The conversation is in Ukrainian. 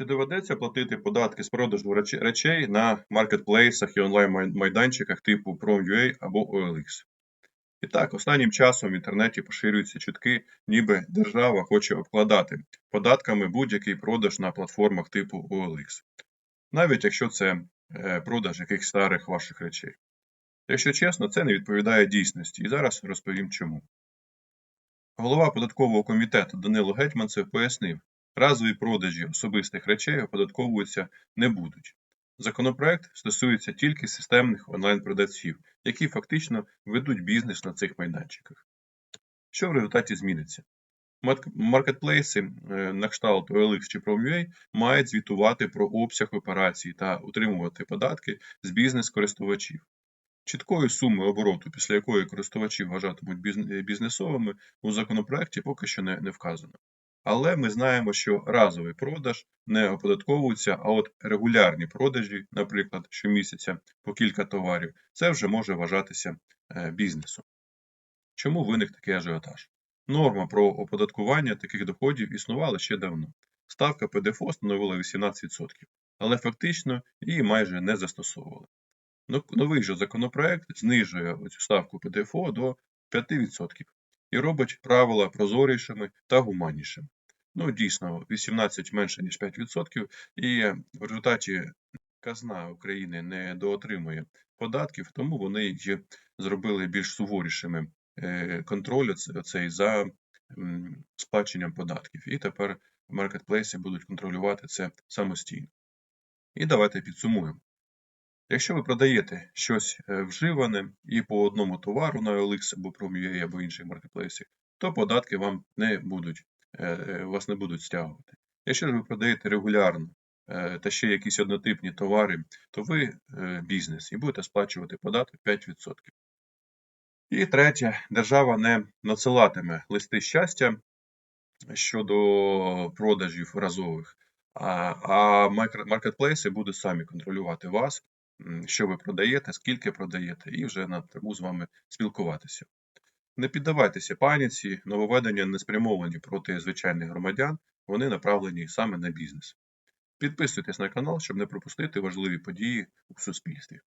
Чи доведеться платити податки з продажу речей на маркетплейсах і онлайн-майданчиках типу Prom.ua або OLX? І так, останнім часом в інтернеті поширюються чутки, ніби держава хоче обкладати податками будь-який продаж на платформах типу OLX, навіть якщо це е, продаж якихось старих ваших речей. Якщо чесно, це не відповідає дійсності, і зараз розповім чому. Голова податкового комітету Данило Гетьманцев пояснив, разові продажі особистих речей оподатковуються не будуть. Законопроект стосується тільки системних онлайн-продавців, які фактично ведуть бізнес на цих майданчиках. Що в результаті зміниться? Маркетплейси е, на кшталт OLX чи Prom.ua мають звітувати про обсяг операцій та утримувати податки з бізнес-користувачів. Чіткої суми обороту, після якої користувачі вважатимуть бізнесовими, у законопроекті поки що не, не вказано. Але ми знаємо, що разовий продаж не оподатковується, а от регулярні продажі, наприклад, щомісяця по кілька товарів, це вже може вважатися е, бізнесом. Чому виник такий ажіотаж? Норма про оподаткування таких доходів існувала ще давно. Ставка ПДФО становила 18%, але фактично її майже не застосовували. Новий же законопроект знижує цю ставку ПДФО до 5% і робить правила прозорішими та гуманнішими. Ну, дійсно, 18 менше, ніж 5%, і в результаті казна України не доотримує податків, тому вони їх зробили більш суворішими е, контроль оцей за сплаченням податків. І тепер маркетплейси будуть контролювати це самостійно. І давайте підсумуємо. Якщо ви продаєте щось е, вживане і по одному товару на OLX або Prom.ua або інших маркетплейсів, то податки вам не будуть, вас не будуть стягувати. Якщо ж ви продаєте регулярно е, та ще якісь однотипні товари, то ви е, бізнес і будете сплачувати податок 5%. І третє, держава не надсилатиме листи щастя щодо продажів разових, а маркетплейси будуть самі контролювати вас, що ви продаєте, скільки продаєте, і вже напряму з вами спілкуватися. Не піддавайтеся паніці, нововведення не спрямовані проти звичайних громадян, вони направлені саме на бізнес. Підписуйтесь на канал, щоб не пропустити важливі події у суспільстві.